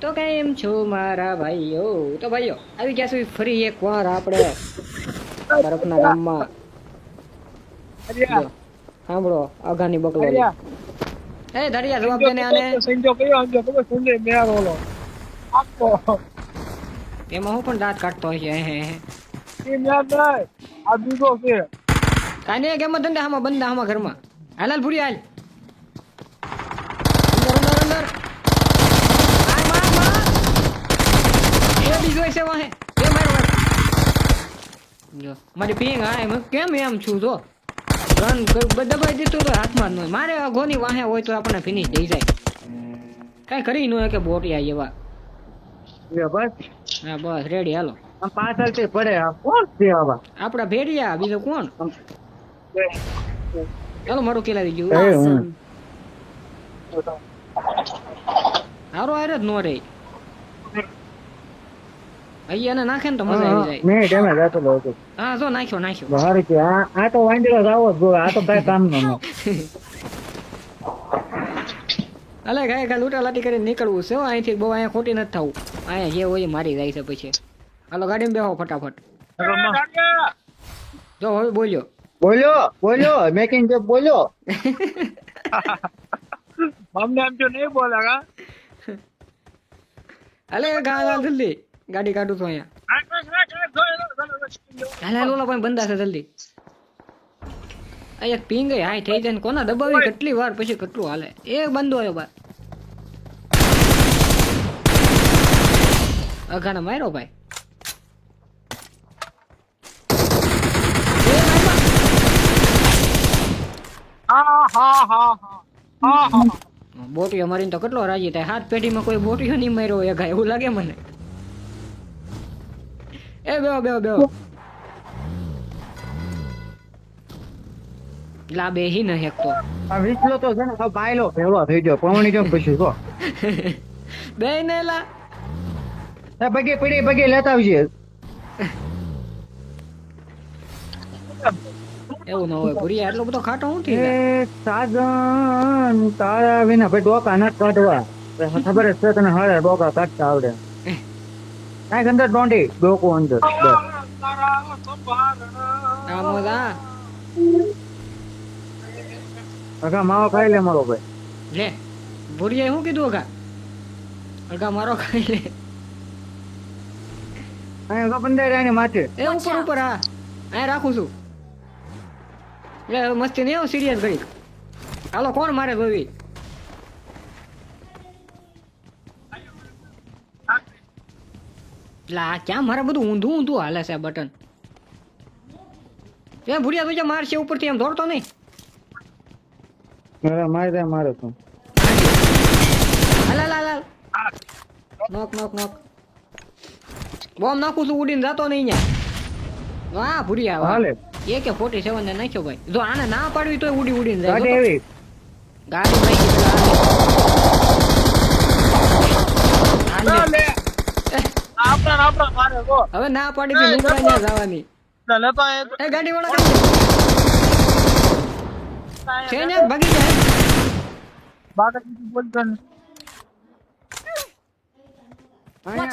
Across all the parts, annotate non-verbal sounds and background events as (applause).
તો કેમ છો મારા ભાઈઓ? તો ભાઈઓ આવી ગયા છું ફરી એક વાર આપણે બરફના ગામમાં. સાંભળો આઘાની બકલો એ ધડિયા જવાબ દે ને આને. સંજો કયો સંજો ખબર સંજય મેળો ઓલો આખો એમાં હું પણ દાંત કાઢતો હશે હે હે એ મેળ આ બીજો છે. કાને કેમ ધંધા હામાં બંધા હામાં ઘરમાં. હાલાલ હાલ ભૂરી હાલ અંદર અંદર અંદર હાલ, માર, માર. બીજો છે વાહે? એ મારો. જો મારી પિંગ હા એમ કેમ એમ છું જો? રન દબાઈ દીધું તો હાથમાં જ ન હોય. મારે અઘોની વાહે હોય તો આપણને ફિનિશ દઈ જાય. કાંઈ કરી ન હોય કે બોટિયા એવા એ બસ. હા બસ રેડી હાલો. પાછળથી પડે આ કોણ છે આવા? આપડા ભેડિયા બીજો કોણ? ચાલો મારું કેલાવી ગયું. હારો હારે જ નો રે અહીંયા નાખે ને તો મજા આવી જાય મેં ડેમેજ આપેલો હતો હા જો નાખ્યો નાખ્યો સારું છે આ આ તો વાંદરો આવો જ આ તો કઈ કામ નો અલે ગાય ગા લૂટા લાટી કરીને નીકળવું છે અહીંથી બહુ અહીંયા ખોટી નથી થવું અહીંયા જે હોય મારી જાય છે પછી હાલો ગાડીમાં બેહો ફટાફટ જો હવે બોલ્યો બોલ્યો બોલ્યો મેકિંગ જે બોલ્યો અમને એમ જો નહીં બોલેગા અલે ગા ગા જલ્દી ગાડી કાઢું છું અહીંયા. હાલે હાલ ઓલા પણ બંધા છે જલ્દી. અહીંયા પિંગ હાય થઈ જાય કોના દબાવી કેટલી વાર પછી કેટલું હાલે. એ બંધો આવ્યો બાર. અઘાને માર્યો ભાઈ. એ માર્યો. હા હા હા હા હા બોટીઓ મારીને તો કેટલો રાજી થાય. હાથ પેઢીમાં કોઈ બોટીઓ નહીં માર્યો એ ગાય એવું લાગે મને. એ બેહો બેહો બેહો. લા બેહી ન હેકતો. આ વિચલો તો છે ને સાવ બાયલો ભેળો થઈ ગયો. પવણી જો પછી કો બે ને લા. એ બગે પડી બગે લેતા આવજે. એવું ન હોય પૂરી એટલો બધો ખાટો હું થી એ સાજન તારા વિના ભાઈ ડોકા ના કાઢવા. ખબર છે તને હળે ડોકા કાઢતા આવડે. કાંઈક અંદર ડોંડી ડોકું અંદર અગા માવો ખાઈ લે મારો ભાઈ લે ભૂરીએ શું કીધું અગા અગા મારો ખાઈ લે અહીં અગા બંધાઈ રહ્યા માથે એ ઉપર ઉપર હા અહીં રાખું છું લે મસ્તી નહીં આવું સિરિયસ ઘડી હાલો કોણ મારે જોવી એટલે આ ક્યાં મારે બધું ઊંધું ઊંધું હાલે છે બટન? એ ભૂરિયા તું જે મારશે ઉપરથી એમ દોડતો નહીં. અરે મારી દે મારે તું. હાલ હાલ હાલ. નોક નોક નોક. બોમ્બ નાખું છું ઉડીને જતો નહીં અહીંયા. વાહ ભૂરિયા વાહ. હાલે. એ કે ફોર્ટી સેવન ને નાખ્યો ભાઈ. જો આને ના પાડવી તોય ઉડી ઉડીને જાય. ગાડી એવી ગાડી ભાઈ હવે ના પાડી તી નુકરા ન્યા જવાની. એ. ગાડી વાળા કઈ છે ને ભાગી જાય.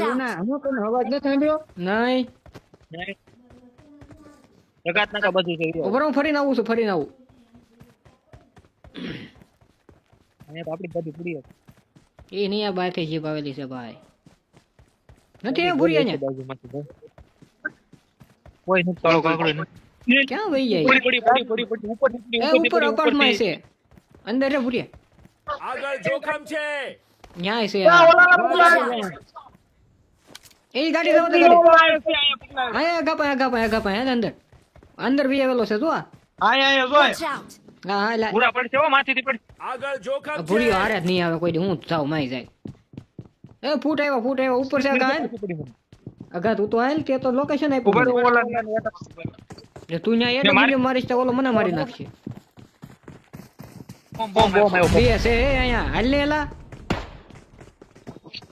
લુના. હું તને અવાજ નથી સાંભળ્યો? નહીં. ઊભો રહો, હું ફરીને આવું છું ફરીને આવું. એ નહીં આ બાય જીપ આવેલી છે ભાઈ. નથી એ ભૂરી અહીંયા ક્યાં વહી જાય એ ઉપર અપાર્ટમાં છે અંદર રે ભૂરિયા આગળ જોખમ છે ન્યાય છે આ. એ ગાડી જવા દે ગાડી આયા આગા પાય આગા પાય આગા પાય અંદર અંદર બી આવેલો છે જો આ. આયા out! હા હા લા- આગળ જોખમ આ ભૂરીઓ હારે જ નહીં આવે કોઈ હું થાવ માઈ જાય એ ફૂટ આવ્યો ફૂટ આવ્યો ઉપર છે કાય અગા તું તો આયલ કે તો લોકેશન આપ ઉપર ઓલા તું ન્યા એ મારી મારીશ ઓલો મને મારી નાખશે. બોમ બોમ બોમ બે છે એ અહીંયા. હાલેલા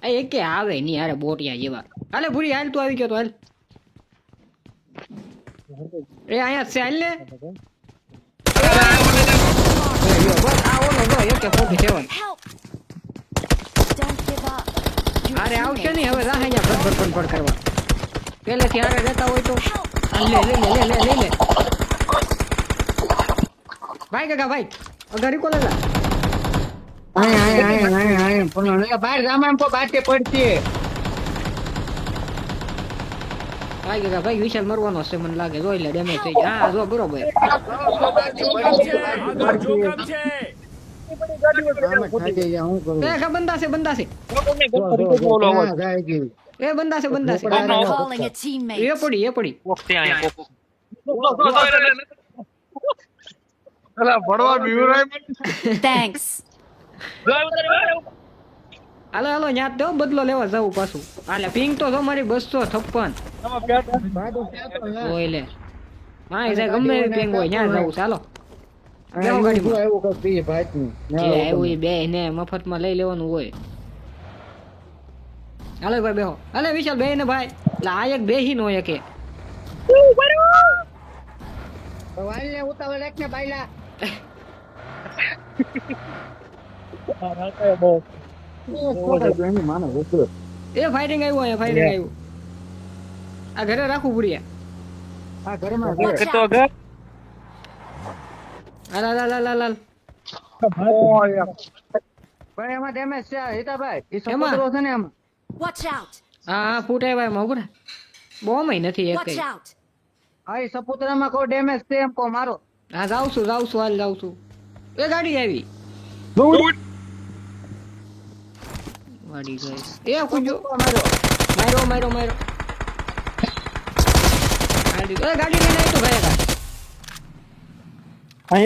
એ એકે આવે ની હારે બોટિયા જેવા. હાલે ભૂરી હાલ તું આવી ગયો તો હાલ. એ અહીંયા છે હાલ આ ઓલો જો એકે 47 અરે આવશે નહીં હવે રાહ અહીંયા ફટ ફટ કરવા. પહેલેથી હારે રહેતા હોય તો. લે લે લે લે લે લે. ભાઈ કાકા ભાઈ અગારી કોલે લા આય આય આય આય આય પણ એટલે બહાર ગામમાં એમ બાટે પડતી ભાઈ કાકા ભાઈ વિશાલ મરવાનો છે મને લાગે. જોઈ લે ડેમેજ થઈ જાય. હા જો બરોબર. એ બંદા છે બંદા છે બંદા છે બંદા છે હાલો હાલો ન્યા તો બદલો લેવા જવું પાછું. હાલે પિંક તો તમારી મારી બસો છપ્પન. હોય લે. હા એ ગમે પિંક હોય ન્યા જવું ચાલો મફતમાં લઈ લેવાનું હોય. હાલો ભાઈ બેહો. હાલે વિશાલ બે ને ભાઈ. એટલે આ એક બેહી નો એક ઉતાવળ રાખ ને બાયલા. એની માનો ગુસ્સો. એ ફાઇટિંગ આવ્યું અહીંયા ફાઇટિંગ આવ્યું. આ ઘરે રાખવું પૂરી આ out. હાલ હાલ હાલ હાલ હાલ ભાઈ એમાં ડેમેજ છે આ હિતાભાઈ. ઈ એમાં? સપોતરો છે ને એમાં. Watch out. હા હા ફૂટ આવ્યા એમાં ઉભરા બોમ્બ નથી એક Watch out. હા ઈ સપોતરામાં કોઈ ડેમેજ છે એમ કો મારો. હા જાઉં છું જાઉં છું હાલ જાઉં છું. એ ગાડી આવી. વાડી ગઈ. એ કુજો. મારો માર્યો. માર્યો માર્યો ગાડી એ ગાડી લઈને આવ્યો ભાઈ કા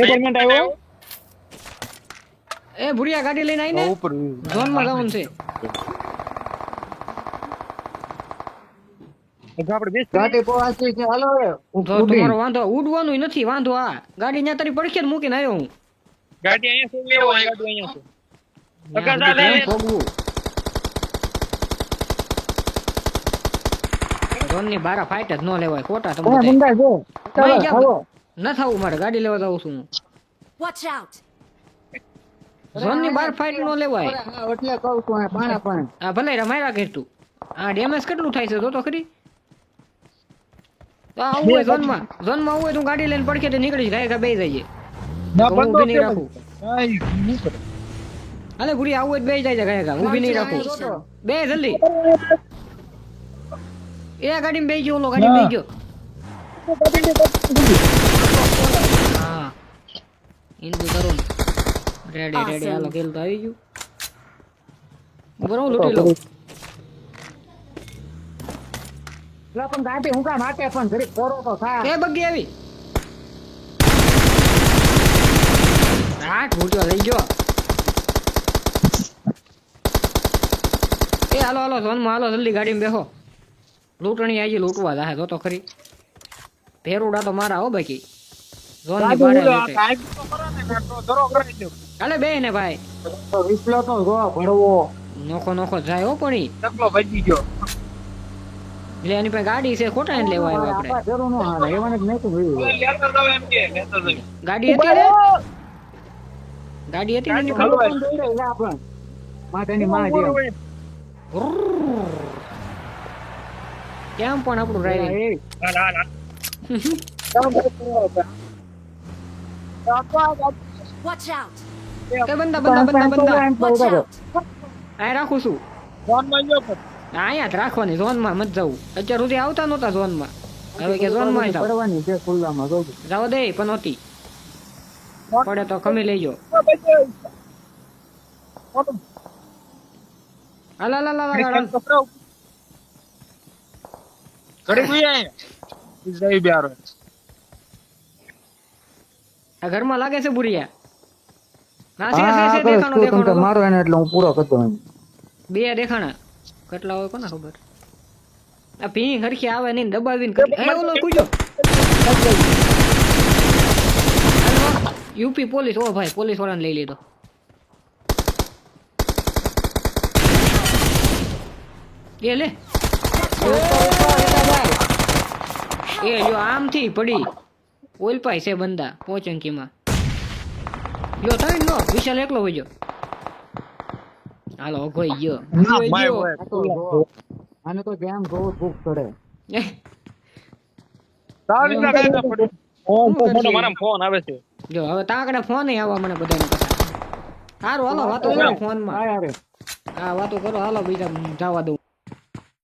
એ ભુરિયા ગાડી લઈને આવીને ઝોનમાં જવાનું છે. ગાડી પોવાસી છે હાલો તમારો વાંધો ઉડવાનું નથી વાંધો આ. ગાડી ન્યા તારી પડખે જ મૂકીને આવ્યો હું. ગાડી અહીંયા લેવો ગાડી અહીંયા કેમ ભોગવું બારા ફાઇટ જ ન લેવાય ખોટા તમે બંદા. ન થવું મારે ગાડી લેવા જાઉં છું વોચ આઉટ ઝોનની બાર ફાઈટ નો લેવાય. હા, એટલે કહું છું આ પાણા પાણા. આ ભલે રે માર્યા તું. આ ડેમેજ કેટલું થાય છે જો તો ખરી? તો આવું હોય ઝોનમાં આવું હોય તો હું ગાડી લઈને પડખે નીકળી જાય કે બે જઈએ. તો હું ઊભી નહીં રાખું. અને ગુડી આવું હોય તો બે જાય ગાય હું ભી નહીં રાખું. બે જલ્દી. એ ગાડીમાં બે ગયો ઓલો ગાડીમાં બે ગયો. હા હિન્દુ તરુણ રેડી રેડી હાલો ખેલ તો આવી ગયું. બરો લૂટી લો લા, પણ ગાડી હું કામ હાકે પણ ઘરે કોરો તો થાય એ બગ્ગી આવી? આઠ ભૂટ્યો લઈ ગયો. એ હાલો હાલો ઝોનમાં હાલો જલ્દી ગાડીમાં બેહો. લૂંટણી આવી લૂંટવા જાહે તો તો ખરી. ભેરુડા તો મારા હો બાકી. ઝોનની ભાડે લૂંટે. હાલે બે ને ભાઈ. વિપલો તો જો ભરવો નોખો નોખો જાય હો પણ ચકલો ભજી ગયો. એટલે એની પાસે ગાડી છે ખોટા એને લેવા આવ્યો આપણે. જરૂર ન હાલે એવાને જ નહોતું જોયું. લેતા જાવ એમ કે લેતા જાવ ગાડી હતી ને? ગાડી હતી ને? આપણ. માં. કેમ પણ આપણું ડ્રાઈવિંગ. (laughs) Watch out. એ બંદા બંદા બંદા બંદા આ રાખું છું ફોનમાં જો પણ. અહીંયા જ રાખવાની ઝોનમાં મત જવું અત્યાર સુધી આવતા નહોતા ઝોનમાં હવે કે ઝોનમાં જાવ પડવાની છે ખુલ્લામાં જોજો. જાવ દે પણ હતી પડે તો ખમી લેજો હાલ હાલ હાલ લા. ઘડી અહીંયા. બ્યારો. આ ઘરમાં લાગે છે બુરિયા મારો એને એટલે હું પૂરો કરતો બે દેખાણા. કેટલા હોય કોને ખબર? આ ભી હરખી આવે નહીં દબાવીને કરી. એ ઓલો કૂજો. યુપી પોલીસ ઓ ભાઈ પોલીસ વાળાને લઈ લીધો. એ લે. એ જો આમથી પડી. ઓલપાઈ છે બંદા પોચંકીમાં યો તમે નો વિશાલ એકલો હોય હાલો અઘોઈ ગયો. આને તો ગેમ જોવું ભૂખ ચડે. એહ, ના ના પડ્યું. ફોન તો? મારામાં ફોન આવે છે. જો હવે તાકડે ફોન આવવા મને બધાને સારું હાલો વાતો કરો ફોનમાં હા વાતો કરો હાલો બીજા જવા દઉં.